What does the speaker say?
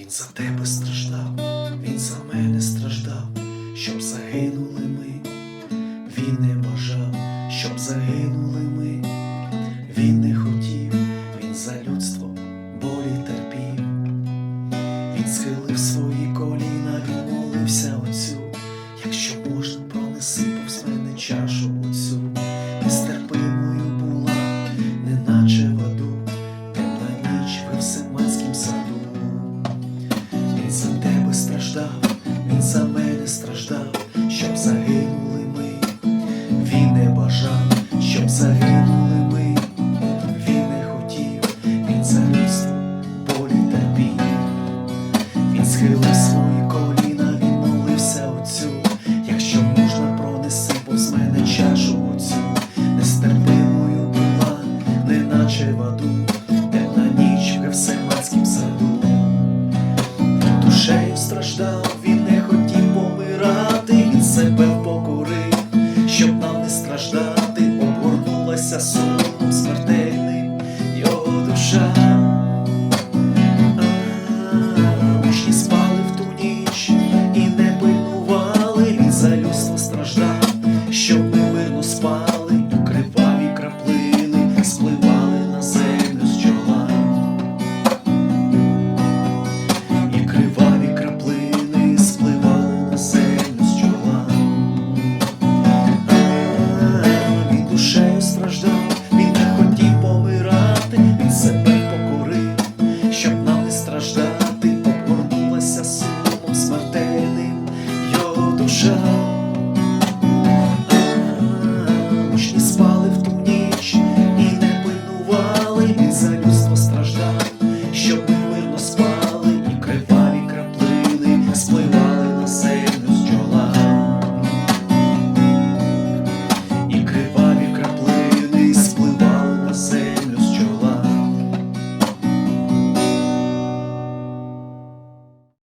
Він за тебе страждав, він за мене страждав, щоб загинули ми. Він не бажав, щоб загинули ми. Він не хотів, він за людство болі терпів. Він схилив свої коліна, він молився Він за тебе страждав, він за мене страждав, щоб нам не страждати, обгорнулася суть